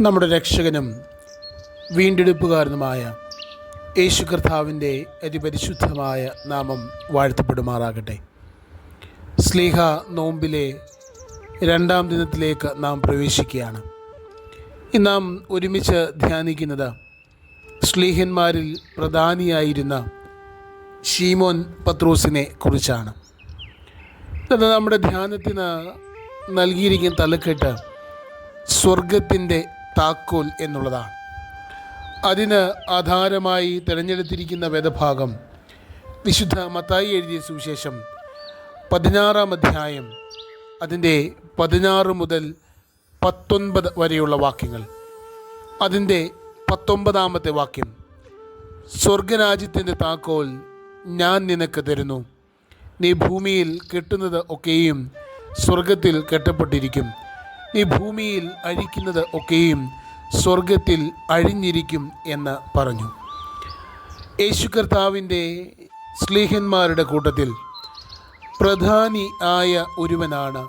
നമ്മുടെ രക്ഷകനും വീണ്ടെടുപ്പുകാരനുമായ യേശു കർത്താവിന്റെ അതിപരിശുദ്ധമായ നാമം വാഴ്ത്തപ്പെടുമാറാകട്ടെ. സ്ലീഹ നോമ്പിലെ രണ്ടാം ദിനത്തിലേക്ക് നാം പ്രവേശിക്കുകയാണ്. ഇന്ന് നാം ഒരുമിച്ച് ധ്യാനിക്കുന്നത് സ്ലീഹന്മാരിൽ പ്രധാനിയായിരുന്ന ഷീമോൻ പത്രോസിനെ കുറിച്ചാണ്. ഇത് നമ്മുടെ ധ്യാനത്തിന് നൽകിയിരിക്കുന്ന തലക്കെട്ട് സ്വർഗത്തിന്റെ താക്കോൽ എന്നുള്ളതാണ്. അതിന് ആധാരമായി തിരഞ്ഞെടുത്തിരിക്കുന്ന വേദഭാഗം വിശുദ്ധ മത്തായി എഴുതിയ സുവിശേഷം പതിനാറാം അധ്യായം അതിന്റെ പതിനാറ് മുതൽ പത്തൊൻപത് വരെയുള്ള വാക്യങ്ങൾ. അതിന്റെ പത്തൊമ്പതാമത്തെ വാക്യം സ്വർഗരാജ്യത്തിന്റെ താക്കോൽ ഞാൻ നിനക്ക് തരുന്നു. നീ ഭൂമിയിൽ കെട്ടുന്നത് ഒക്കെയും സ്വർഗത്തിൽ കെട്ടപ്പെട്ടിരിക്കും. നീ ഭൂമിയിൽ അഴിക്കുന്നത് ഒക്കെയും സ്വർഗത്തിൽ അഴിഞ്ഞിരിക്കും എന്ന് പറഞ്ഞു. യേശു കർത്താവിന്റെ സ്ലീഹന്മാരുടെ കൂട്ടത്തിൽ പ്രധാനി ആയ ഒരുവനാണ്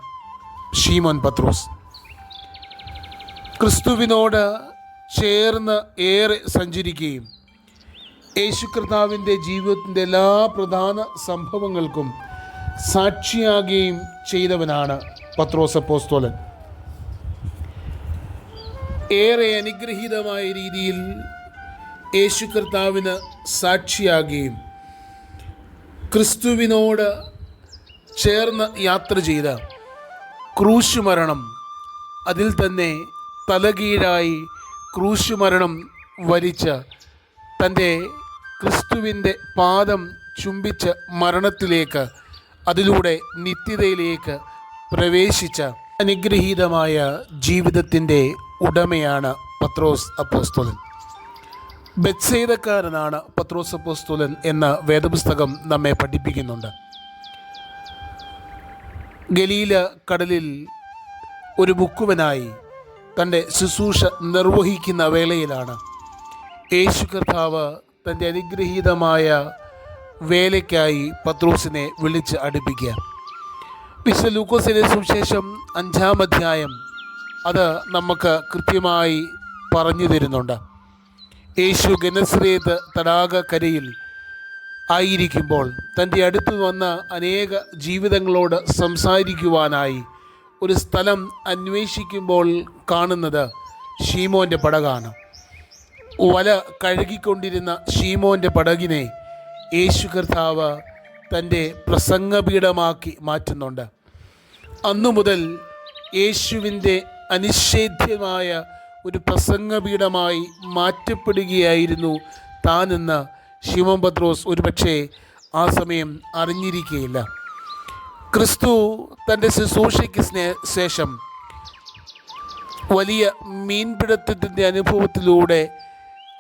ഷീമോൻ പത്രോസ്. ക്രിസ്തുവിനോട് ചേർന്ന് ഏറെ സഞ്ചരിക്കുകയും യേശു കർത്താവിന്റെ ജീവിതത്തിന്റെ എല്ലാ പ്രധാന സംഭവങ്ങൾക്കും സാക്ഷിയാകുകയും ചെയ്തവനാണ് പത്രോസ് അപ്പോസ്തോലൻ. ഏറെ അനുഗ്രഹീതമായ രീതിയിൽ യേശു കർത്താവിന് സാക്ഷിയാകുകയും ക്രിസ്തുവിനോട് ചേർന്ന് യാത്ര ചെയ്ത ക്രൂശുമരണം അതിൽ തന്നെ തലകീഴായി ക്രൂശുമരണം വരിച്ച തന്റെ ക്രിസ്തുവിന്റെ പാദം ചുംബിച്ച മരണത്തിലേക്ക് അതിലൂടെ നിത്യതയിലേക്ക് പ്രവേശിച്ച അനുഗ്രഹീതമായ ജീവിതത്തിന്റെ ഉടമയാണ് പത്രോസ് അപ്പോസ്തോലൻ. ബത്സേതക്കാരനാണ് പത്രോസ് അപ്പോസ്തോലൻ എന്ന വേദപുസ്തകം നമ്മെ പഠിപ്പിക്കുന്നുണ്ട്. ഗലീല കടലിൽ ഒരു ബുക്കുവനായി തന്റെ ശുശ്രൂഷ നിർവഹിക്കുന്ന വേളയിലാണ് യേശു കർത്താവ് തന്റെ അനുഗ്രഹീതമായ വേലയ്ക്കായി പത്രോസിനെ വിളിച്ച് അടുപ്പിക്കുക. വിശ്വ ലൂക്കോസിന്റെ സുവിശേഷം അഞ്ചാം അധ്യായം അത് നമുക്ക് കൃത്യമായി പറഞ്ഞു തരുന്നുണ്ട്. യേശു ഗനസ്രേത് തടാകക്കരയിൽ ആയിരിക്കുമ്പോൾ തന്റെ അടുത്ത് വന്ന അനേക ജീവിതങ്ങളോട് സംസാരിക്കുവാനായി ഒരു സ്ഥലം അന്വേഷിക്കുമ്പോൾ കാണുന്നത് ഷീമോന്റെ പടകാണ്. വല കഴുകിക്കൊണ്ടിരുന്ന ഷീമോന്റെ പടകിനെ യേശു കർത്താവ് തന്റെ പ്രസംഗപീഠമാക്കി മാറ്റുന്നുണ്ട്. അന്നു മുതൽ യേശുവിന്റെ അനിഷേധ്യമായ ഒരു പ്രസംഗപീഠമായി മാറ്റപ്പെടുകയായിരുന്നു. താനെന്ന് ശിവം പത്രോസ് ഒരുപക്ഷെ ആ സമയം അറിഞ്ഞിരിക്കുകയില്ല ക്രിസ്തു തന്റെ ശുശ്രൂഷയ്ക്ക് ശേഷം വലിയ മീൻപിടുത്തത്തിന്റെ അനുഭവത്തിലൂടെ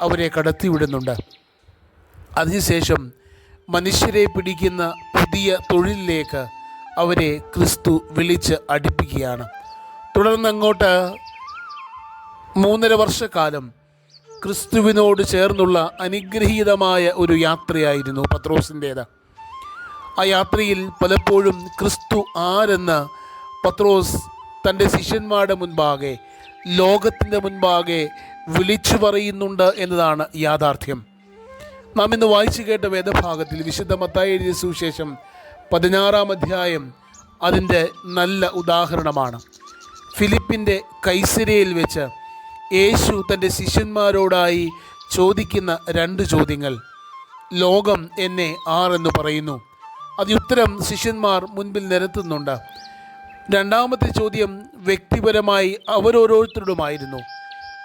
അവരെ കടത്തിവിടുന്നുണ്ട്. അതിനുശേഷം മനുഷ്യരെ പിടിക്കുന്ന പുതിയ തൊഴിലിലേക്ക് അവരെ ക്രിസ്തു വിളിച്ച് അടുപ്പിക്കുകയാണ്. തുടർന്ന് അങ്ങോട്ട് മൂന്നര വർഷക്കാലം ക്രിസ്തുവിനോട് ചേർന്നുള്ള അനുഗ്രഹീതമായ ഒരു യാത്രയായിരുന്നു പത്രോസിന്റേത്. ആ യാത്രയിൽ പലപ്പോഴും ക്രിസ്തു ആരെന്ന് പത്രോസ് തന്റെ ശിഷ്യന്മാരുടെ മുൻപാകെ ലോകത്തിന്റെ മുൻപാകെ വിളിച്ചു പറയുന്നുണ്ട് എന്നതാണ് യാഥാർത്ഥ്യം. നാം ഇന്ന് വായിച്ചു കേട്ട വേദഭാഗത്തിൽ വിശുദ്ധ മത്തായി എഴുതിയ സുവിശേഷം പതിനാറാം അധ്യായം അതിന്റെ നല്ല ഉദാഹരണമാണ്. ഫിലിപ്പിന്റെ കൈസരയിൽ വെച്ച് യേശു തന്റെ ശിഷ്യന്മാരോടായി ചോദിക്കുന്ന രണ്ട് ചോദ്യങ്ങൾ. ലോകം എന്നെ ആരെന്ന് പറയുന്നു. അതിനുത്തരം ശിഷ്യന്മാർ മുൻപിൽ നിരത്തുന്നുണ്ട്. രണ്ടാമത്തെ ചോദ്യം വ്യക്തിപരമായി അവരോരോരുത്തരോടുമായിരുന്നു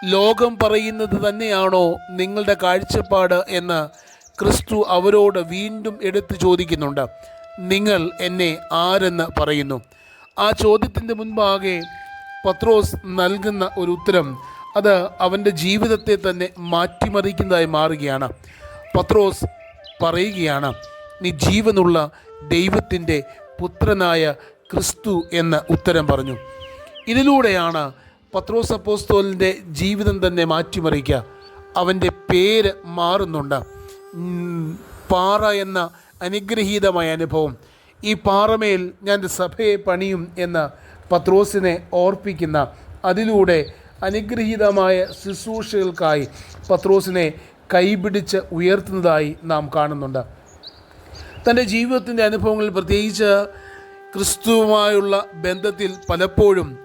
ലോകം പറയുന്നത് തന്നെയാണോ നിങ്ങളുടെ കാഴ്ചപ്പാട് എന്ന് ക്രിസ്തു അവരോട് വീണ്ടും എടുത്തു ചോദിക്കുന്നുണ്ട്. നിങ്ങൾ എന്നെ ആരെന്ന് പറയുന്നു. ആ ചോദ്യത്തിന്റെ മുൻപാകെ പത്രോസ് നൽകുന്ന ഒരു ഉത്തരം അത് അവന്റെ ജീവിതത്തെ തന്നെ മാറ്റിമറിക്കുന്നതായി മാറുകയാണ്. പത്രോസ് പറയുകയാണ് നീ ജീവനുള്ള ദൈവത്തിന്റെ പുത്രനായ ക്രിസ്തു എന്ന ഉത്തരം പറഞ്ഞു. ഇതിലൂടെയാണ് പത്രോസ് അപ്പോസ്തോലിന്റെ ജീവിതം തന്നെ മാറ്റിമറിക്കുക. അവന്റെ പേര് മാറുന്നുണ്ട്. പാറ എന്ന അനുഗ്രഹീതമായ അനുഭവം. ഈ പാറമേൽ ഞാൻ സഭയെ പണിയും എന്ന പത്രോസിനെ ഓർപ്പിക്കുന്ന അതിലൂടെ അനുഗ്രഹീതമായ ശുശ്രൂഷകൾക്കായി പത്രോസിനെ കൈപിടിച്ച് ഉയർത്തുന്നതായി നാം കാണുന്നുണ്ട്. തന്റെ ജീവിതത്തിന്റെ അനുഭവങ്ങളിൽ പ്രത്യേകിച്ച് ക്രിസ്തുവുമായുള്ള ബന്ധത്തിൽ പലപ്പോഴും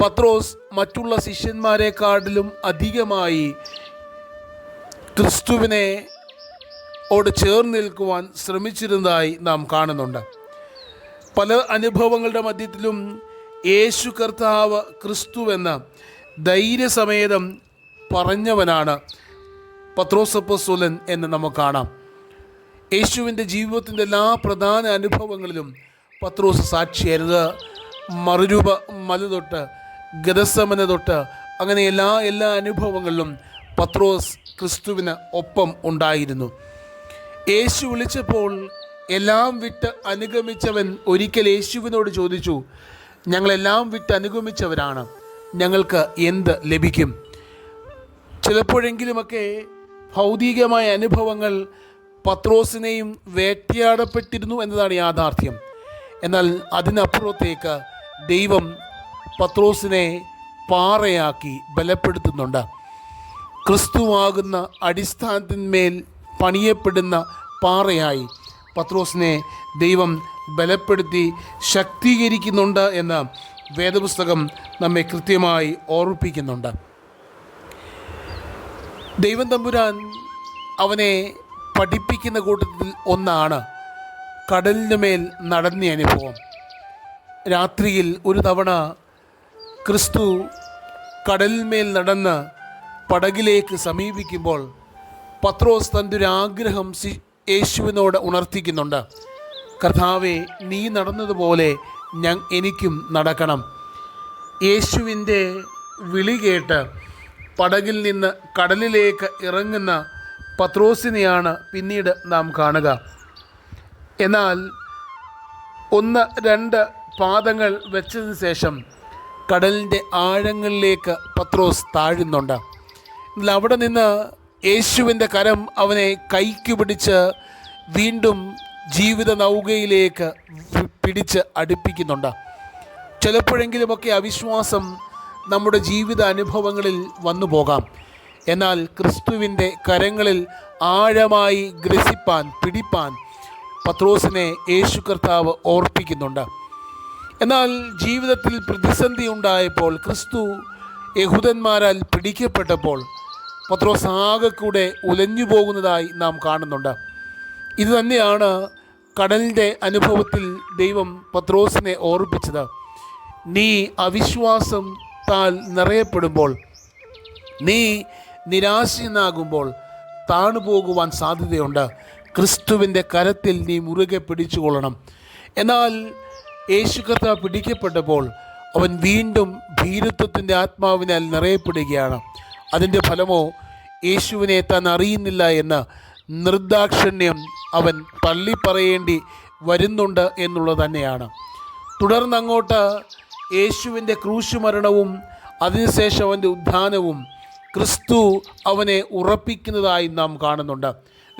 പത്രോസ് മറ്റുള്ള ശിഷ്യന്മാരെക്കാട്ടിലും അധികമായി ക്രിസ്തുവിനെ ഓട് ചേർന്ന് നിൽക്കുവാൻ ശ്രമിച്ചിരുന്നതായി നാം കാണുന്നുണ്ട്. പല അനുഭവങ്ങളുടെ മധ്യത്തിലും യേശു കർത്താവ് ക്രിസ്തുവെന്ന് ധൈര്യസമേതം പറഞ്ഞവനാണ് പത്രോസപ്പസുലൻ എന്ന് നമുക്ക് കാണാം. യേശുവിന്റെ ജീവിതത്തിന്റെ എല്ലാ പ്രധാന അനുഭവങ്ങളിലും പത്രോസ് സാക്ഷിയായിരുന്നത് മറുരൂപ മല തൊട്ട് ഗതസമന തൊട്ട് അങ്ങനെ എല്ലാ എല്ലാ അനുഭവങ്ങളിലും പത്രോസ് ക്രിസ്തുവിന് ഒപ്പം ഉണ്ടായിരുന്നു. യേശു വിളിച്ചപ്പോൾ എല്ലാം വിട്ട് അനുഗമിച്ചവൻ ഒരിക്കൽ യേശുവിനോട് ചോദിച്ചു ഞങ്ങളെല്ലാം വിട്ട് അനുഗമിച്ചവരാണ്. ഞങ്ങൾക്ക് എന്ത് ലഭിക്കും? ചിലപ്പോഴെങ്കിലുമൊക്കെ ഭൗതികമായ അനുഭവങ്ങൾ പത്രോസിനെയും വേട്ടയാടപ്പെട്ടിരുന്നു എന്നതാണ് യാഥാർത്ഥ്യം. എന്നാൽ അതിനപ്പുറത്തേക്ക് ദൈവം പത്രോസിനെ പാറയാക്കി ബലപ്പെടുത്തുന്നുണ്ട്. ക്രിസ്തുവാകുന്ന അടിസ്ഥാനത്തിന്മേൽ പണിയപ്പെടുന്ന പാറയായി പത്രോസിനെ ദൈവം ബലപ്പെടുത്തി ശക്തീകരിക്കുന്നുണ്ട് എന്ന് വേദപുസ്തകം നമ്മെ കൃത്യമായി ഓർമ്മിപ്പിക്കുന്നുണ്ട്. ദൈവം തമ്പുരാൻ അവനെ പഠിപ്പിക്കുന്ന കൂട്ടത്തിൽ ഒന്നാണ് കടലിന് മേൽ നടന്ന അനുഭവം. രാത്രിയിൽ ഒരു തവണ ക്രിസ്തു കടലിന്മേൽ നടന്ന് പടകിലേക്ക് സമീപിക്കുമ്പോൾ പത്രോസ് തന്റെ ഒരു ആഗ്രഹം യേശുവിനോട് ഉണർത്തിക്കുന്നുണ്ട്. കർത്താവെ നീ നടന്നതുപോലെ ഞാൻ എനിക്കും നടക്കണം. യേശുവിന്റെ വിളി കേട്ട് പടകിൽ നിന്ന് കടലിലേക്ക് ഇറങ്ങുന്ന പത്രോസിനെയാണ് പിന്നീട് നാം കാണുക. എന്നാൽ ഒന്ന് രണ്ട് പാദങ്ങൾ വെച്ചതിന് ശേഷം കടലിന്റെ ആഴങ്ങളിലേക്ക് പത്രോസ് താഴുന്നുണ്ട്. എന്നാൽ അവിടെ നിന്ന് യേശുവിന്റെ കരം അവനെ കൈക്ക് പിടിച്ച് വീണ്ടും ജീവിത നൗകയിലേക്ക് പിടിച്ച് അടുപ്പിക്കുന്നുണ്ട്. ചിലപ്പോഴെങ്കിലുമൊക്കെ അവിശ്വാസം നമ്മുടെ ജീവിത അനുഭവങ്ങളിൽ വന്നു പോകാം. എന്നാൽ ക്രിസ്തുവിന്റെ കരങ്ങളിൽ ആഴമായി ഗ്രസിപ്പാൻ പിടിപ്പാൻ പത്രോസിനെ യേശു കർത്താവ് ഓർപ്പിക്കുന്നുണ്ട്. എന്നാൽ ജീവിതത്തിൽ പ്രതിസന്ധി ഉണ്ടായപ്പോൾ ക്രിസ്തു യഹൂദന്മാരാൽ പിടിക്കപ്പെട്ടപ്പോൾ പത്രോസ് ആകെ കൂടെ ഉലഞ്ഞു പോകുന്നതായി നാം കാണുന്നുണ്ട്. ഇത് തന്നെയാണ് കടലിന്റെ അനുഭവത്തിൽ ദൈവം പത്രോസിനെ ഓർപ്പിച്ചത് നീ അവിശ്വാസം താൽ നിറയപ്പെടുമ്പോൾ നീ നിരാശനാകുമ്പോൾ താണു പോകുവാൻ സാധ്യതയുണ്ട്. ക്രിസ്തുവിന്റെ കരത്തിൽ നീ മുറുകെ പിടിച്ചുകൊള്ളണം. എന്നാൽ യേശു കർത്താവ് പിടിക്കപ്പെട്ടപ്പോൾ അവൻ വീണ്ടും ഭീരുത്വത്തിന്റെ ആത്മാവിനാൽ നിറയപ്പെടുകയാണ്. അതിന്റെ ഫലമോ യേശുവിനെ താൻ അറിയുന്നില്ല എന്ന് നിർദാക്ഷിണ്യം അവൻ തള്ളിപ്പറയേണ്ടി വരുന്നുണ്ട് എന്നുള്ളത് തന്നെയാണ്. തുടർന്ന് അങ്ങോട്ട് യേശുവിന്റെ ക്രൂശുമരണവും അതിനുശേഷം അവന്റെ ഉദ്ധാനവും ക്രിസ്തു അവനെ ഉറപ്പിക്കുന്നതായി നാം കാണുന്നുണ്ട്.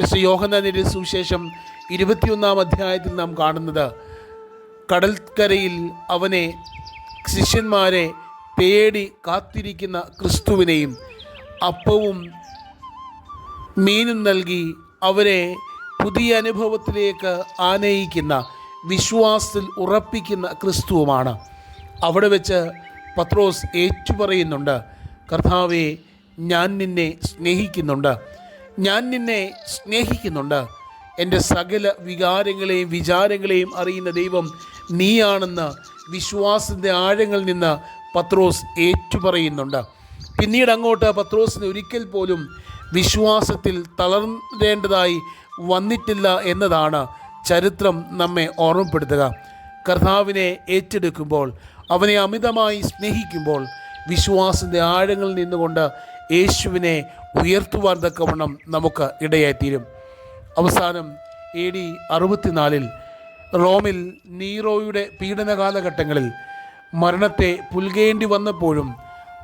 ശ്രീ യോഹനാനിന്റെ സുവിശേഷം ഇരുപത്തിയൊന്നാം അധ്യായത്തിൽ നാം കാണുന്നത് കടൽക്കരയിൽ അവനെ ശിഷ്യന്മാരെ പേടി കാത്തിരിക്കുന്ന ക്രിസ്തുവിനെയും അപ്പവും മീനും നൽകി അവരെ പുതിയ അനുഭവത്തിലേക്ക് ആനയിക്കുന്ന വിശ്വാസത്തിൽ ഉറപ്പിക്കുന്ന ക്രിസ്തുവുമാണ്. അവിടെ വെച്ച് പത്രോസ് ഏറ്റുപറയുന്നുണ്ട് കർത്താവെ ഞാൻ നിന്നെ സ്നേഹിക്കുന്നുണ്ട്. ഞാൻ നിന്നെ സ്നേഹിക്കുന്നുണ്ട്. എന്റെ സകല വികാരങ്ങളെയും വിചാരങ്ങളെയും അറിയുന്ന ദൈവം നീയാണെന്ന് വിശ്വാസത്തിന്റെ ആഴങ്ങളിൽ നിന്ന് പത്രോസ് ഏറ്റുപറയുന്നുണ്ട്. പിന്നീട് അങ്ങോട്ട് പത്രോസിന് ഒരിക്കൽ പോലും വിശ്വാസത്തിൽ തളരേണ്ടതായി വന്നിട്ടില്ല എന്നതാണ് ചരിത്രം നമ്മെ ഓർമ്മപ്പെടുത്തുക. കർത്താവിനെ ഏറ്റെടുക്കുമ്പോൾ അവനെ അമിതമായി സ്നേഹിക്കുമ്പോൾ വിശ്വാസത്തിന്റെ ആഴങ്ങളിൽ നിന്നുകൊണ്ട് യേശുവിനെ ഉയർത്തുവാൻ തക്കവണ്ണം നമുക്ക് ഇടയായിത്തീരും. അവസാനം എ ഡി അറുപത്തിനാലിൽ റോമിൽ നീറോയുടെ പീഡന കാലഘട്ടങ്ങളിൽ മരണത്തെ പുൽകേണ്ടി വന്നപ്പോഴും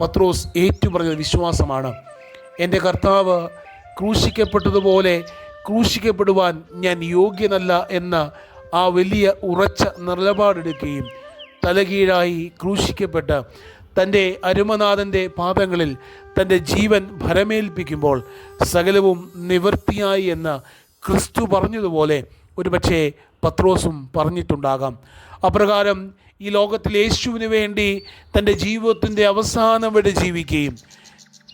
പത്രോസ് ഏറ്റുപറഞ്ഞ വിശ്വാസമാണ്. എന്റെ കർത്താവ് ക്രൂശിക്കപ്പെട്ടതുപോലെ ക്രൂശിക്കപ്പെടുവാൻ ഞാൻ യോഗ്യനല്ല എന്ന ആ വലിയ ഉറച്ച നിലപാടെടുക്കുകയും തലകീഴായി ക്രൂശിക്കപ്പെട്ട് തന്റെ അരുമനാഥന്റെ പാദങ്ങളിൽ തന്റെ ജീവൻ ഭരമേൽപ്പിക്കുമ്പോൾ സകലവും നിവൃത്തിയായി എന്ന് ക്രിസ്തു പറഞ്ഞതുപോലെ ഒരുപക്ഷെ പത്രോസും പറഞ്ഞിട്ടുണ്ടാകാം. അപ്രകാരം ഈ ലോകത്തിൽ യേശുവിന് വേണ്ടി തന്റെ ജീവിതത്തിന്റെ അവസാനം വരെ ജീവിക്കുകയും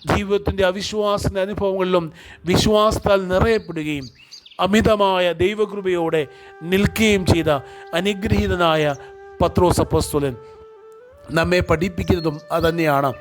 ജീവിതത്തിന്റെ അവിശ്വാസത്തിന്റെ അനുഭവങ്ങളിലും വിശ്വാസത്താൽ നിറയപ്പെടുകയും അമിതമായ ദൈവകൃപയോടെ നിൽക്കുകയും ചെയ്ത അനുഗ്രഹീതനായ പത്രോസ് അപ്പോസ്തലൻ നമ്മെ പഠിപ്പിക്കുന്നതും അതുതന്നെയാണ്.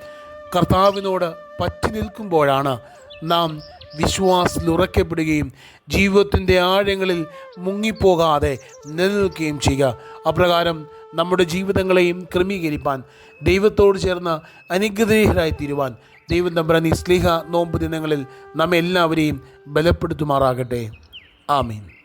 കർത്താവിനോട് പറ്റി നിൽക്കുമ്പോഴാണ് നാം വിശ്വാസത്തിൽ ഉറക്കപ്പെടുകയും ജീവിതത്തിന്റെ ആഴങ്ങളിൽ മുങ്ങിപ്പോകാതെ നിലനിൽക്കുകയും ചെയ്യുക. അപ്രകാരം നമ്മുടെ ജീവിതങ്ങളെയും ക്രമീകരിപ്പാൻ ദൈവത്തോട് ചേർന്ന് അനുഗ്രഹീതരായി തീരുവാൻ ദൈവം തമ്പുരാൻ ഈ സ്ലിഹ നോമ്പ് ദിനങ്ങളിൽ നമ്മെല്ലാവരെയും ബലപ്പെടുത്തുമാറാകട്ടെ. ആമീൻ.